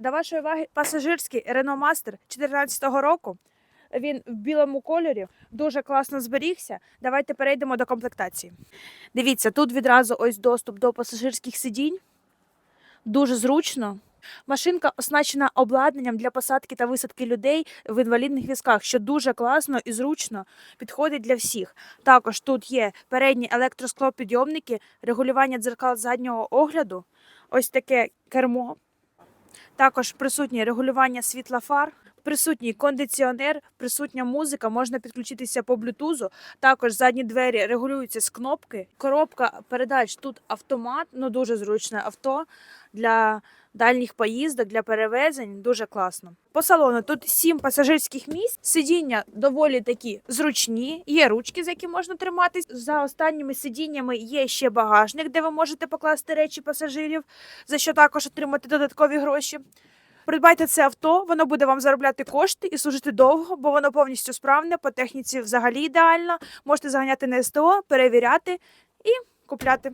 До вашої уваги пасажирський Renault Master 2014 року. Він в білому кольорі, дуже класно зберігся. Давайте перейдемо до комплектації. Дивіться, тут відразу ось доступ до пасажирських сидінь. Дуже зручно. Машинка оснащена обладнанням для посадки та висадки людей в інвалідних візках, що дуже класно і зручно підходить для всіх. Також тут є передні електросклопідйомники, регулювання дзеркал заднього огляду, ось таке кермо. Також присутнє регулювання світла фар, присутній кондиціонер, присутня музика, можна підключитися по блютузу. Також задні двері регулюються з кнопки. Коробка передач тут автомат, ну дуже зручне авто для дальніх поїздок, для перевезень. Дуже класно. По салону тут сім пасажирських місць. Сидіння доволі такі зручні. Є ручки, за які можна триматись. За останніми сидіннями є ще багажник, де ви можете покласти речі пасажирів, за що також отримати додаткові гроші. Придбайте це авто, воно буде вам заробляти кошти і служити довго, бо воно повністю справне, по техніці взагалі ідеально. Можете заганяти на СТО, перевіряти і купляти.